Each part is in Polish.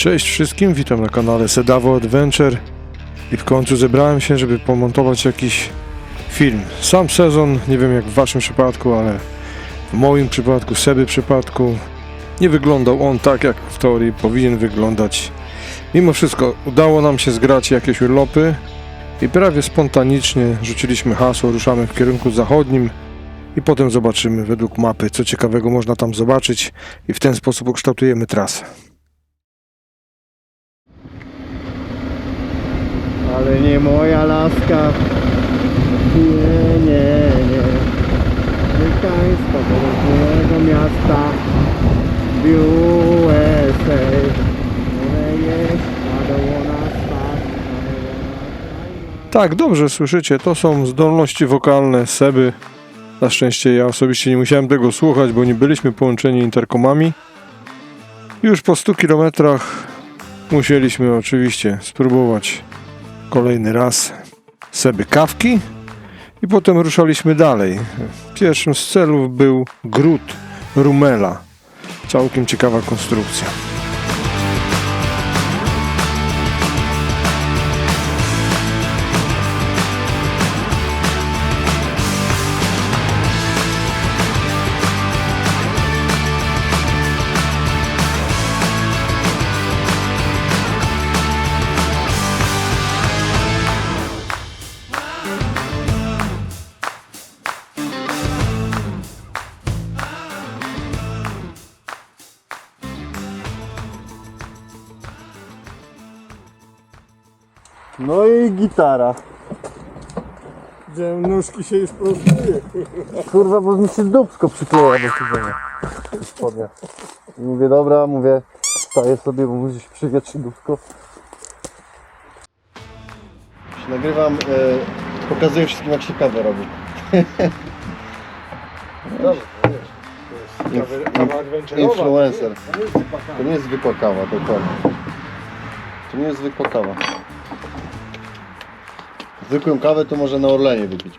Cześć wszystkim, witam na kanale Sedavo Adventure i w końcu zebrałem się, żeby pomontować jakiś film. Sam sezon, nie wiem jak w waszym przypadku, ale w moim przypadku, Seby przypadku nie wyglądał on tak jak w teorii powinien wyglądać. Mimo wszystko udało nam się zgrać jakieś urlopy i prawie spontanicznie rzuciliśmy hasło, ruszamy w kierunku zachodnim i potem zobaczymy według mapy, co ciekawego można tam zobaczyć i w ten sposób ukształtujemy trasę. Ale nie moja laska. Nie, nie, nie. Amerykańska do różnego miasta w USA. Tak, dobrze słyszycie, to są zdolności wokalne Seby. Na szczęście ja osobiście nie musiałem tego słuchać, bo nie byliśmy połączeni interkomami. Już po 100 kilometrach musieliśmy oczywiście spróbować kolejny raz Seby kawki i potem ruszaliśmy dalej. Pierwszym z celów był gród Rumela. Całkiem ciekawa konstrukcja. No i gitara. Gdzie nóżki się już prostuje. Kurwa, bo mi się dupsko przykleja do siedzenia. Spodnia. I Mówię, dobra, mówię, staję sobie, bo muszę się przywietrzyć dupsko. Nagrywam, e, pokazuję wszystkim jak się kawę robi. Dobra, Influencer. To nie jest zwykła kawa, dokładnie. To nie jest zwykła kawa. Zwykłą kawę to może na Orlenie wypić.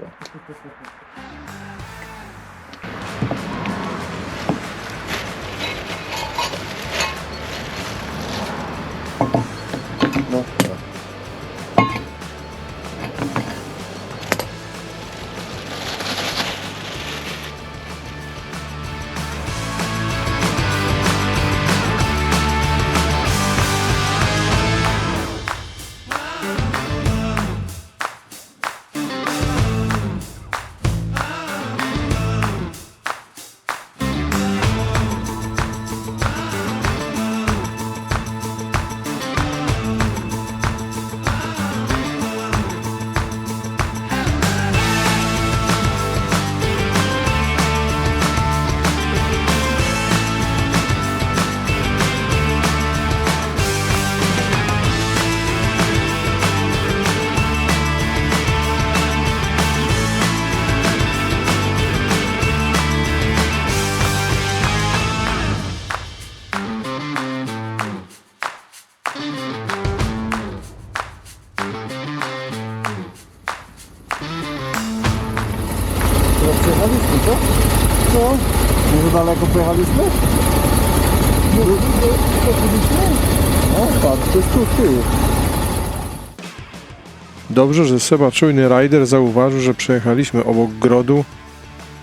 Przejechaliśmy, co? Co? Może daleko pojechaliśmy? No, no, z tyłu. Dobrze, że Seba czujny rider zauważył, że przejechaliśmy obok grodu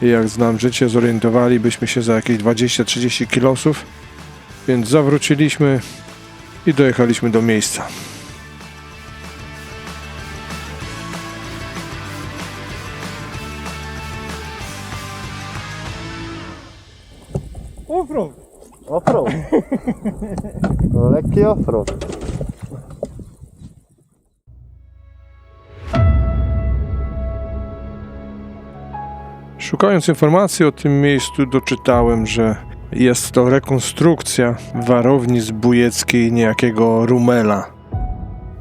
i jak znam życie, zorientowalibyśmy się za jakieś 20-30 kilosów, więc zawróciliśmy i dojechaliśmy do miejsca. Offroad. Offroad. To lekki offroad. Szukając informacji o tym miejscu, doczytałem, że jest to rekonstrukcja warowni zbójeckiej niejakiego Rumela.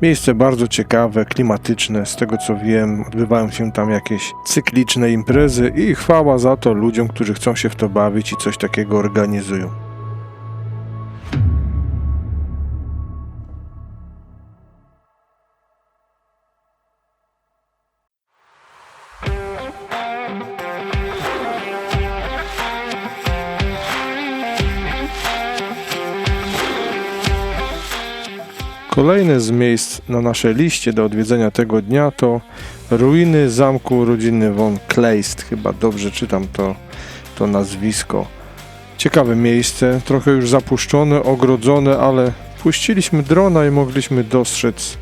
Miejsce bardzo ciekawe, klimatyczne, z tego co wiem, odbywają się tam jakieś cykliczne imprezy i chwała za to ludziom, którzy chcą się w to bawić i coś takiego organizują. Kolejne z miejsc na naszej liście do odwiedzenia tego dnia to ruiny zamku rodziny von Kleist. Chyba dobrze czytam to, to nazwisko. Ciekawe miejsce, trochę już zapuszczone, ogrodzone, ale puściliśmy drona i mogliśmy dostrzec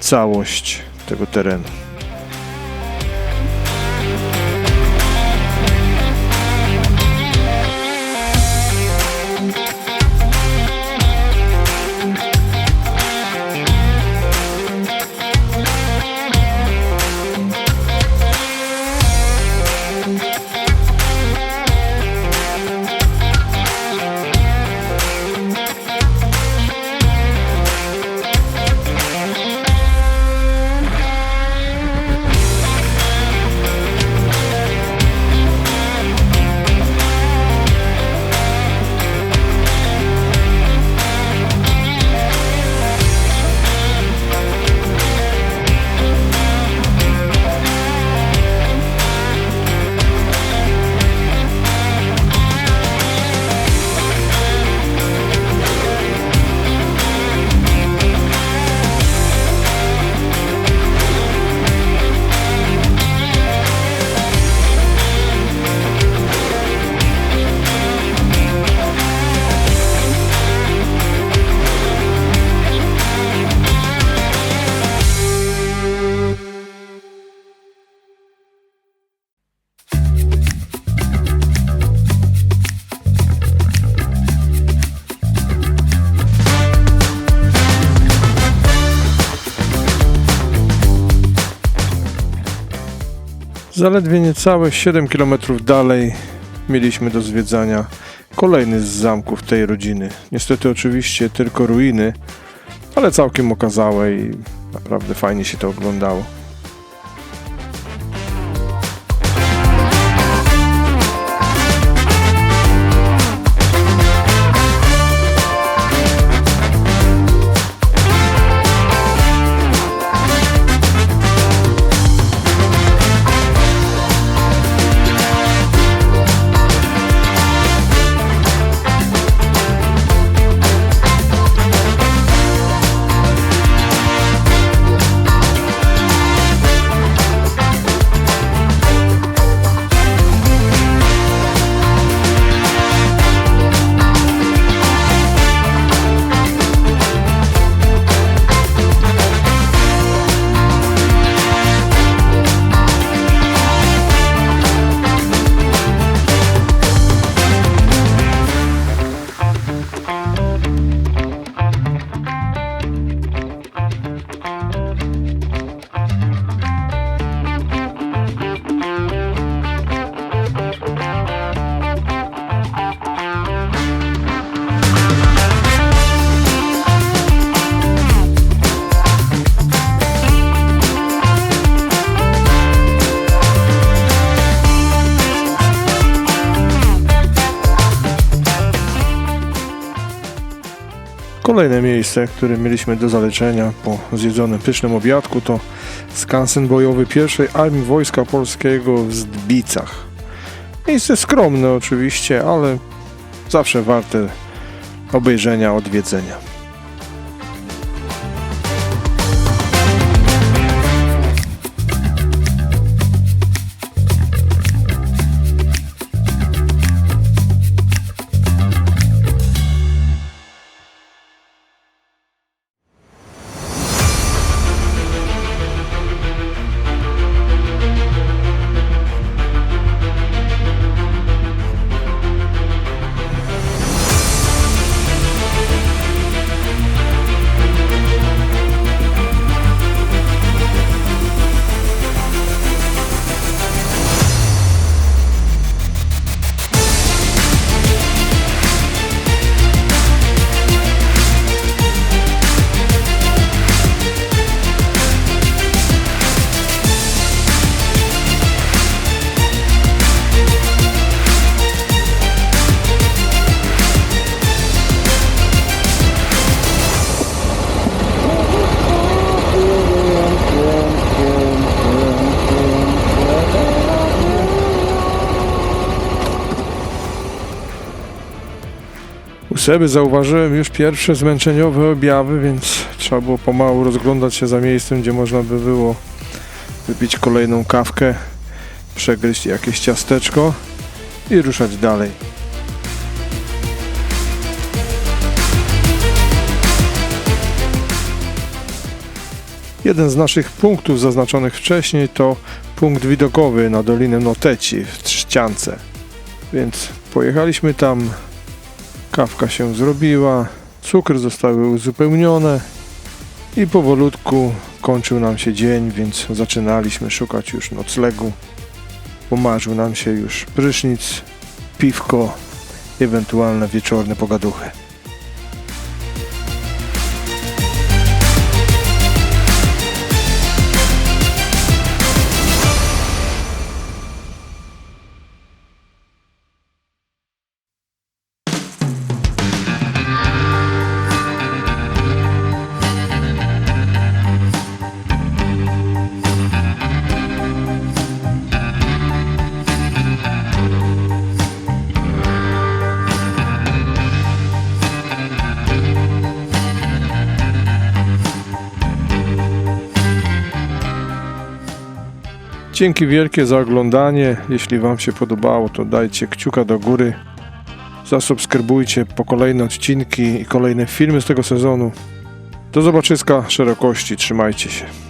całość tego terenu. Zaledwie niecałe 7 km dalej mieliśmy do zwiedzania kolejny z zamków tej rodziny. Niestety oczywiście tylko ruiny, ale całkiem okazałe i naprawdę fajnie się to oglądało. Kolejne miejsce, które mieliśmy do zaleczenia po zjedzonym pysznym obiadku to skansen bojowy pierwszej Armii Wojska Polskiego w Zdbicach. Miejsce skromne oczywiście, ale zawsze warte obejrzenia, odwiedzenia. Seby zauważyłem już pierwsze zmęczeniowe objawy, więc trzeba było pomału rozglądać się za miejscem, gdzie można by było wypić kolejną kawkę, przegryźć jakieś ciasteczko i ruszać dalej. Jeden z naszych punktów zaznaczonych wcześniej to punkt widokowy na Dolinę Noteci w Trzciance. Więc pojechaliśmy tam, kawka się zrobiła, cukry zostały uzupełnione i powolutku kończył nam się dzień, więc zaczynaliśmy szukać już noclegu. Pomarzył nam się już prysznic, piwko, ewentualne wieczorne pogaduchy. Dzięki wielkie za oglądanie. Jeśli Wam się podobało, to dajcie kciuka do góry. Zasubskrybujcie po kolejne odcinki i kolejne filmy z tego sezonu. Do zobaczyska szerokości. Trzymajcie się.